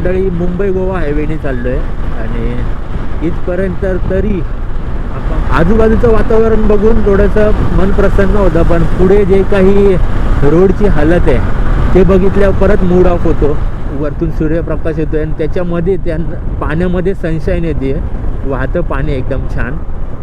मंडळी मुंबई गोवा हायवेने चाललो आहे आणि इथपर्यंत तरी आपण आजूबाजूचं वातावरण बघून थोडंसं मन प्रसन्न होतं. पण पुढे जे काही रोडची हालत आहे ते बघितल्यावर परत मूड ऑफ होतो. वरतून सूर्यप्रकाश येतो आणि त्याच्यामध्ये त्या पाण्यामध्ये सनशाईन येते वाहतं पाणी एकदम छान.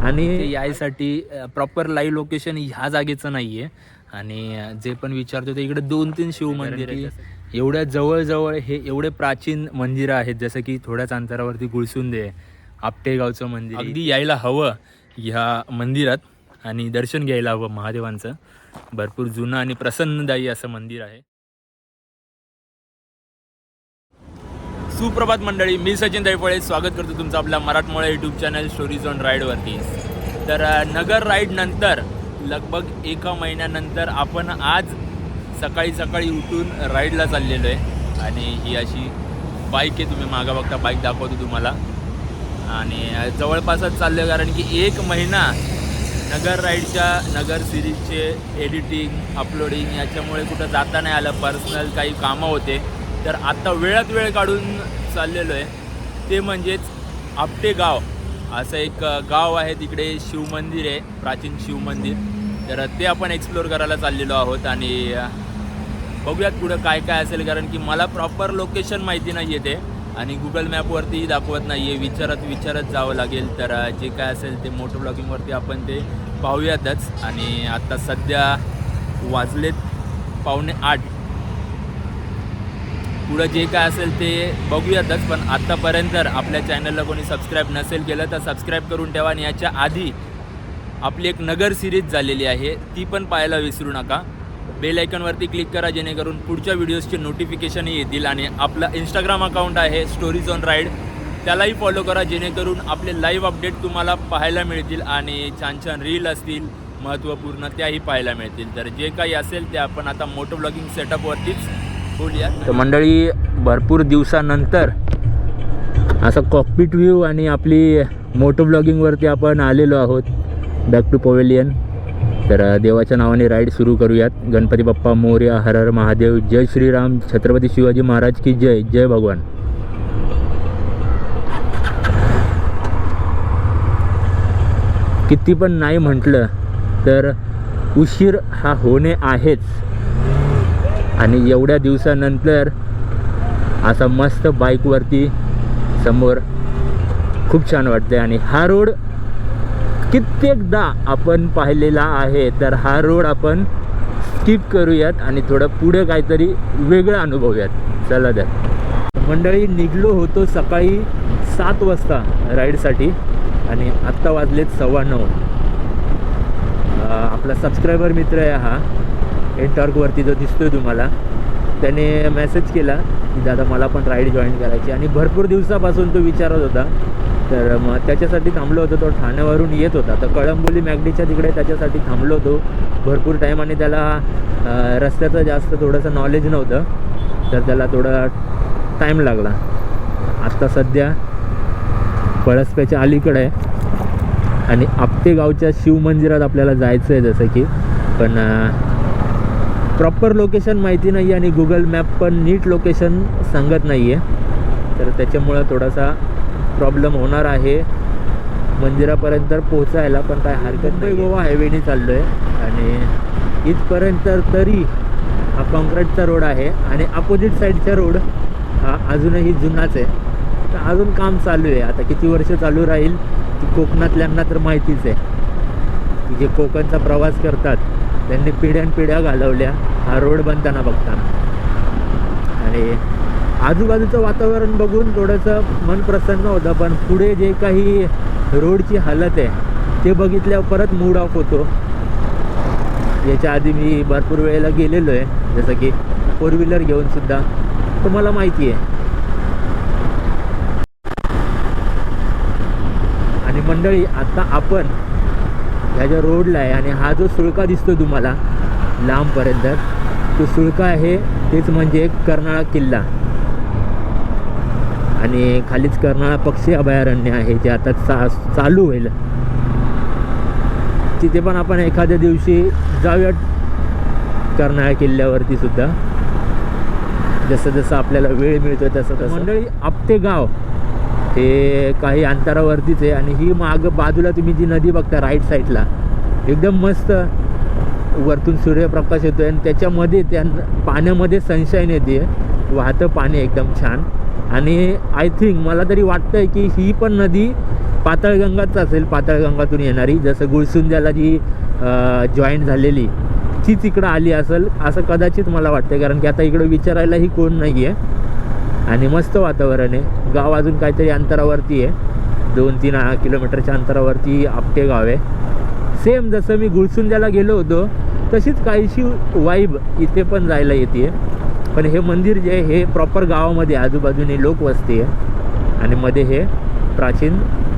आणि यायसाठी प्रॉपर लाईव्ह लोकेशन ह्या जागेचं नाही आहे आणि जे पण विचारतो ते इकडे दोन तीन शिव मंदिर आहेत एवढ्या जवळजवळ हे एवढे प्राचीन मंदिरं आहेत जसं की थोड्याच अंतरावरती गुळसुंदे आहे, आपटेगावचं मंदिर अगदी यायला हवं ह्या मंदिरात आणि दर्शन घ्यायला हवं महादेवांचं. भरपूर जुनं आणि प्रसन्नदायी असं मंदिर आहे. सुप्रभात मंडळी मी सचिन दैपळे स्वागत करतो तुमचं आपल्या मराठमोळ्या यूट्यूब चॅनल स्टोरीज ऑन राईडवरती तर नगर राईड नंतर लगभग एका महिन्यानंतर आपण आज सकाळी सकाळी उठून राईडला चाललेलो आहे. आणि ही अशी बाईक आहे तुम्ही मागा बघता बाईक दाखवतो तुम्हाला. आणि जवळपासच चाललो आहे कारण की एक महिना नगर राईडच्या नगर सिरीजचे एडिटिंग अपलोडिंग याच्यामुळे कुठं जाता नाही आलं पर्सनल काही कामं होते. तर आत्ता वेळात वेळ काढून चाललेलो आहे ते म्हणजेच आपटे गाव. असं एक गाव आहे तिकडे शिवमंदिर आहे प्राचीन शिवमंदिर तर ते आपण एक्सप्लोअर करायला चाललेलो आहोत आणि बघूयात पुढं काय काय असेल कारण की मला प्रॉपर लोकेशन माहिती नाही येते आणि गुगल मॅपवरती दाखवत नाही आहे विचारत विचारत जावं लागेल. तर जे काय असेल ते मोटर ब्लॉगिंगवरती आपण ते पाहूयातच. आणि आत्ता सध्या वाजलेत पावणे आठ. पुढं जे काय असेल ते बघूयातच पण आत्तापर्यंत जर आपल्या चॅनलला कोणी सबस्क्राईब नसेल केलं तर सबस्क्राईब करून ठेवा. आणि याच्या आधी आपली एक नगर सिरीज झालेली आहे. ती पण पाहायला विसरू नका. बेल आयकॉनवरती क्लिक करा जेणेकरून पुढच्या व्हिडिओजचे नोटिफिकेशनही येतील आणि आपला इंस्टाग्राम अकाउंट आहे स्टोरीज ऑन राईड त्यालाही फॉलो करा जेणेकरून आपले लाईव्ह अपडेट तुम्हाला पाहायला मिळतील आणि छान छान रील असतील महत्त्वपूर्ण त्याही पाहायला मिळतील. तर जे काही असेल ते आपण आता मोटो ब्लॉगिंग सेटअपवरतीच बोलूया. तर मंडळी भरपूर दिवसानंतर असं कॉकपिट व्ह्यू आणि आपली मोटो ब्लॉगिंगवरती आपण आलेलो आहोत. बॅक टू पवेलियन तर देवाच्या नावाने राईड सुरू करूयात. गणपती बाप्पा मोर्या हर हर महादेव. जय श्रीराम. छत्रपती शिवाजी महाराज की जय. जय भगवान. किती पण नाही म्हटलं तर उशीर हा होणे आहेच. आणि एवढ्या दिवसानंतर असा मस्त बाईकवरती समोर खूप छान वाटते आणि हा रोड कित्येकदा आपण पाहिलेला आहे तर हा रोड आपण स्किप करूयात आणि थोडं पुढे काहीतरी वेगळं अनुभवूयात चला तर. मंडळी निघलो होतो सकाळी सात वाजता राईडसाठी आणि आत्ता वाजलेत सव्वा नऊ. आपला सबस्क्रायबर मित्र आहे हा. एनटॉर्कवरती जो दिसतोय तुम्हाला त्याने मेसेज केला की दादा मला पण राईड जॉईन करायची आणि भरपूर दिवसापासून तो विचारत होता तर मग त्याच्यासाठी थांबलो होतो. तो ठाण्यावरून येत होता. तर कळंबोली मॅगडीच्या तिकडे त्याच्यासाठी थांबलो होतो. भरपूर टाईम आणि त्याला रस्त्याचं जास्त थोडंसं नॉलेज नव्हतं. तर त्याला थोडा टाईम लागला. आत्ता सध्या पळसप्याच्या अलीकडे आहे. आणि आपटे गावच्या शिवमंदिरात आपल्याला जायचं आहे जसं की. पण प्रॉपर लोकेशन माहिती नाही आणि गुगल मॅप पण नीट लोकेशन सांगत नाही आहे तर त्याच्यामुळं थोडासा प्रॉब्लेम होणार आहे. मंदिरापर्यंत पोहोचायला पण काय हरकत नाही गोवा हायवेने चाललो आहे आणि इथपर्यंत तरी हा कॉन्क्रीटचा रोड आहे आणि अपोजिट साईडचा रोड हा अजूनही जुनाच आहे. तर अजून काम चालू आहे. आता किती वर्ष चालू राहील ती कोकणातल्यांना तर माहितीच आहे. की जे कोकणचा प्रवास करतात त्यांनी पिढ्यानपिढ्या घालवल्या हा रोड बनताना बघताना. आणि आजूबाजूचं वातावरण बघून थोडंसं मन प्रसन्न होतं पण पुढे जे काही रोडची हालत आहे ते बघितल्यावर परत मूड ऑफ होतो. याच्या आधी मी भरपूर वेळेला गेलेलो आहे जसं की फोर व्हीलर घेऊन सुद्धा. तुम्हाला माहिती आहे. आणि मंडळी आता आपण ह्या ज्या रोडला आहे आणि हा जो सुळका दिसतो तुम्हाला लांबपर्यंत तो सुळका आहे तेच म्हणजे कर्नाळा किल्ला. आणि खालीच कर्नाळा पक्षी अभयारण्य आहे जे आता चा चालू होईल. तिथे पण आपण एखाद्या दिवशी जाऊया कर्नाळा किल्ल्यावरती सुद्धा. जसं जसं आपल्याला वेळ मिळतो तसं तसं मंडळी आपटे गाव हे काही अंतरावरतीच आहे आणि ही माग बाजूला तुम्ही जी नदी बघता राईट साईडला एकदम मस्त वरतून सूर्यप्रकाश येतो आणि त्याच्यामध्ये त्या पाण्यामध्ये सनशाईन येते. वाहतं पाणी एकदम छान. आणि आय थिंक मला तरी वाटतंय की ही पण नदी पाताळगंगाच असेल पाताळगंगातून येणारी. जसं गुळसुंद्याला जी जॉईंट झालेली तीच इकडं आली असेल असं कदाचित मला वाटतं कारण की आता इकडं विचारायलाही कोण नाही आहे आणि मस्त वातावरण आहे. गाव अजून काहीतरी अंतरावरती आहे. दोन तीन किलोमीटरच्या अंतरावरती आपटे गाव आहे. सेम जसं मी गुळसुंद्याला गेलो होतो तशीच काहीशी वाईब इथे पण जायला येते पण हे मंदिर जे आहे हे प्रॉपर गावामध्ये आजूबाजूने लोक वस्ती आहे. आणि मध्ये हे प्राचीन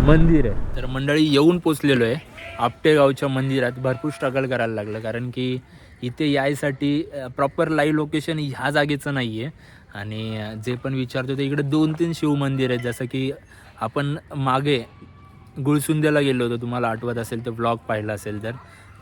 मंदिर आहे. तर मंडळी येऊन पोचलेलो आहे. आपटेगावच्या मंदिरात भरपूर स्ट्रगल करायला लागलं. कारण की इथे यायसाठी प्रॉपर लाईव्ह लोकेशन ह्या जागेचं नाही आहे आणि जे पण विचारतो ते इकडे दोन तीन शिव मंदिर आहेत. जसं की आपण मागे गुळसुंद्याला गेलो होतो. तुम्हाला आठवत असेल तर ब्लॉग पाहिला असेल तर.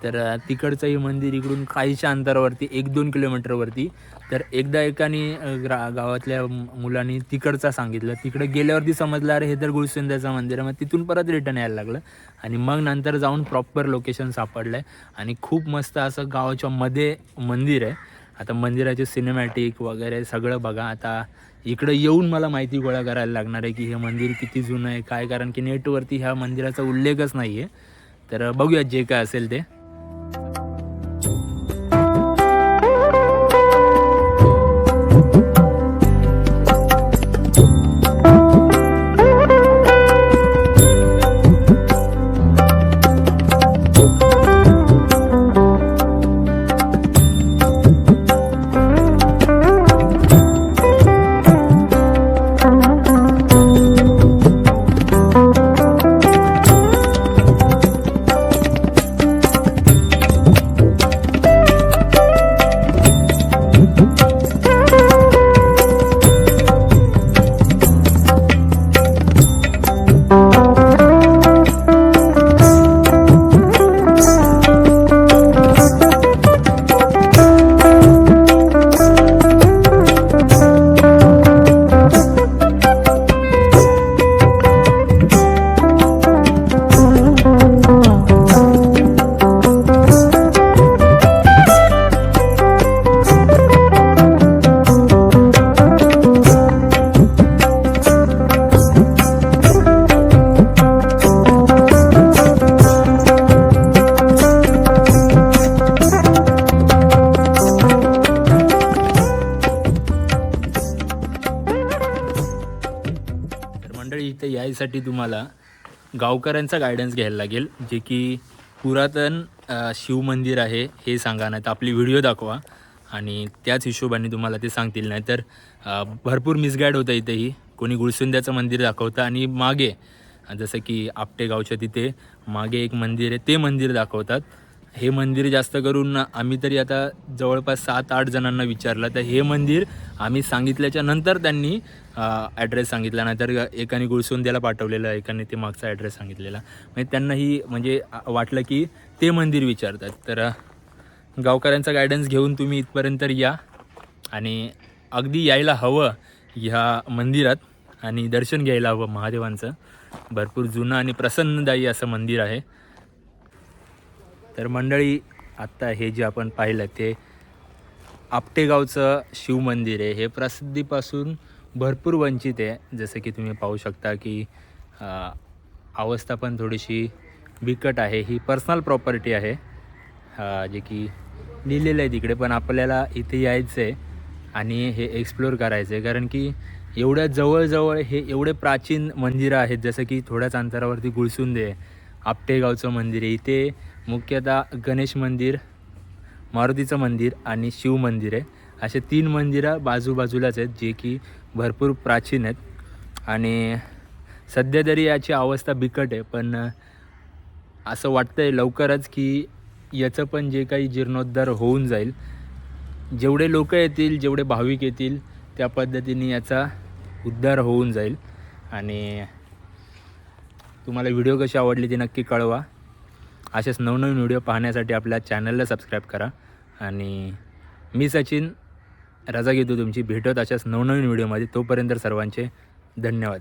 तर तिकडचंही तिकडचं हे मंदिर इकडून काहीच्या अंतरावरती एक दोन किलोमीटरवरती तर एकदा एकाने ग्रा गावातल्या मुलांनी तिकडचा सांगितलं. तिकडे गेल्यावरती समजलं अरे हे तर गुळसुंद्याचं मंदिर आहे. मग तिथून परत रिटर्न यायला लागलं. आणि मग नंतर जाऊन प्रॉपर लोकेशन सापडलं आहे आणि खूप मस्त असं गावाच्या मध्ये मंदिर आहे. आता मंदिराचे सिनेमॅटिक वगैरे सगळं बघा. आता इकडं येऊन मला माहिती गोळा करायला लागणार आहे की हे मंदिर किती जुनं आहे काय? कारण की नेटवरती ह्या मंदिराचा उल्लेखच नाही आहे तर बघूया जे काय असेल ते. तर त्यासाठी तुम्हाला गावकऱ्यांचा गायडन्स घ्यायला लागेल जे की पुरातन शिव शिवमंदिर आहे हे सांगा नाही तर आपली व्हिडिओ दाखवा आणि त्याच हिशोबाने तुम्हाला ते सांगतील. नाही तर भरपूर मिसगाईड होतं इथेही. कोणी गुळसुंद्याचं मंदिर दाखवतं आणि मागे जसं की आपटेगावच्या तिथे मागे एक मंदिर आहे ते मंदिर दाखवतात. हे मंदिर जास्त करून आम्ही तरी आता जवळपास सात आठ जणांना विचारलं. तर हे मंदिर आम्ही सांगितल्याच्या नंतर त्यांनी ॲड्रेस सांगितला. नाहीतर एकाने गुळसोंद्याला पाठवलेलं एकाने ते मागचा ॲड्रेस सांगितलेला. म्हणजे त्यांनाही म्हणजे वाटलं की ते मंदिर विचारतात. तर गावकऱ्यांचा गायडन्स घेऊन तुम्ही इथपर्यंत या. आणि अगदी यायला हवं ह्या मंदिरात आणि दर्शन घ्यायला हवं महादेवांचं. भरपूर जुनं आणि प्रसन्नदायी असं मंदिर आहे. तर मंडळी आत्ता हे जे आपण पाहिलं ते आपटेगावचं शिवमंदिर आहे. हे प्रसिद्धीपासून भरपूर वंचित आहे. जसं की तुम्ही पाहू शकता की अवस्था पण थोडीशी बिकट आहे. ही पर्सनल प्रॉपर्टी आहे. जे की लिहिलेलं आहे तिकडे पण आपल्याला इथे यायचं आहे आणि हे एक्सप्लोअर करायचं आहे. कारण की एवढ्या जवळजवळ हे एवढे प्राचीन मंदिरं आहेत जसं की थोड्याच अंतरावरती गुळसुंदे आपटेगावचं मंदिर आहे. इथे मुख्यतः गणेश मंदिर मारुतीचं मंदिर आणि शिव मंदिर आहे. असे तीन मंदिरं बाजूबाजूलाच आहेत जे की भरपूर प्राचीन आहेत. आणि सध्या तरी याची अवस्था बिकट आहे पण असं वाटतंय लवकरच की याचं पण जे काही जीर्णोद्धार होऊन जाईल. जेवढे लोक येतील जेवढे भाविक येतील त्या पद्धतीने याचा उद्धार होऊन जाईल. आणि तुम्हाला व्हिडिओ कशी आवडली ती नक्की कळवा. असेच नवनवीन व्हिडिओ पाहण्यासाठी आपल्या चॅनलला सबस्क्राईब करा. आणि मी सचिन रजा घेतो तुमची. भेटत अशाच नवनवीन व्हिडिओमध्ये. तोपर्यंत सर्वांचे धन्यवाद.